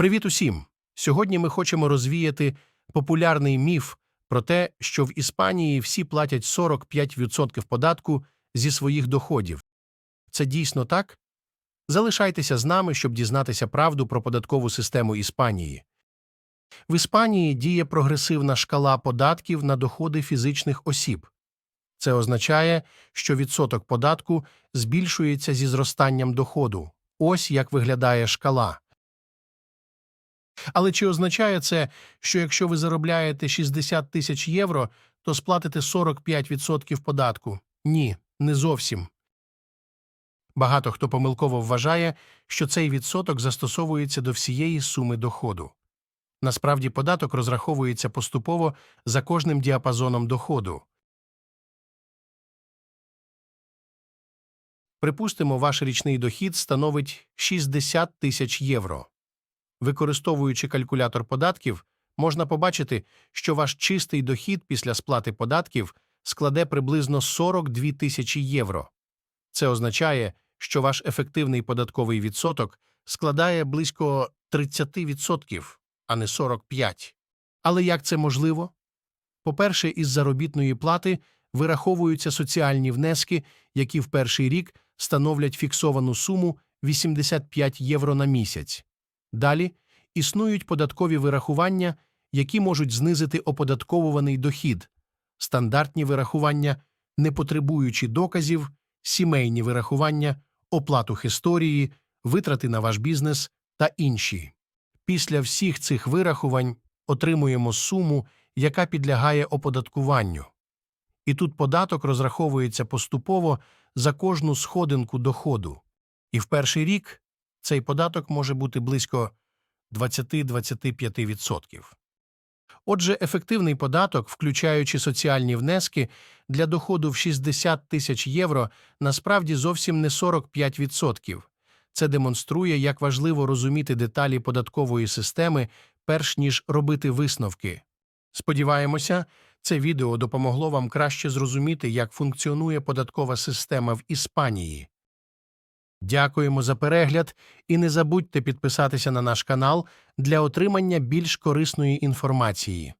Привіт усім! Сьогодні ми хочемо розвіяти популярний міф про те, що в Іспанії всі платять 45% податку зі своїх доходів. Це дійсно так? Залишайтеся з нами, щоб дізнатися правду про податкову систему Іспанії. В Іспанії діє прогресивна шкала податків на доходи фізичних осіб. Це означає, що відсоток податку збільшується зі зростанням доходу. Ось як виглядає шкала. Але чи означає це, що якщо ви заробляєте 60 тисяч євро, то сплатите 45% податку? Ні, не зовсім. Багато хто помилково вважає, що цей відсоток застосовується до всієї суми доходу. Насправді податок розраховується поступово за кожним діапазоном доходу. Припустимо, ваш річний дохід становить 60 тисяч євро. Використовуючи калькулятор податків, можна побачити, що ваш чистий дохід після сплати податків складе приблизно 42 тисячі євро. Це означає, що ваш ефективний податковий відсоток складає близько 30%, а не 45%. Але як це можливо? По-перше, із заробітної плати вираховуються соціальні внески, які в перший рік становлять фіксовану суму 85 євро на місяць. Далі існують податкові вирахування, які можуть знизити оподатковуваний дохід, стандартні вирахування, не потребуючи доказів, сімейні вирахування, оплату історії, витрати на ваш бізнес та інші. Після всіх цих вирахувань отримуємо суму, яка підлягає оподаткуванню. І тут податок розраховується поступово за кожну сходинку доходу. І в перший рік цей податок може бути близько 20-25%. Отже, ефективний податок, включаючи соціальні внески, для доходу в 60 тисяч євро насправді зовсім не 45%. Це демонструє, як важливо розуміти деталі податкової системи, перш ніж робити висновки. Сподіваємося, це відео допомогло вам краще зрозуміти, як функціонує податкова система в Іспанії. Дякуємо за перегляд і не забудьте підписатися на наш канал для отримання більш корисної інформації.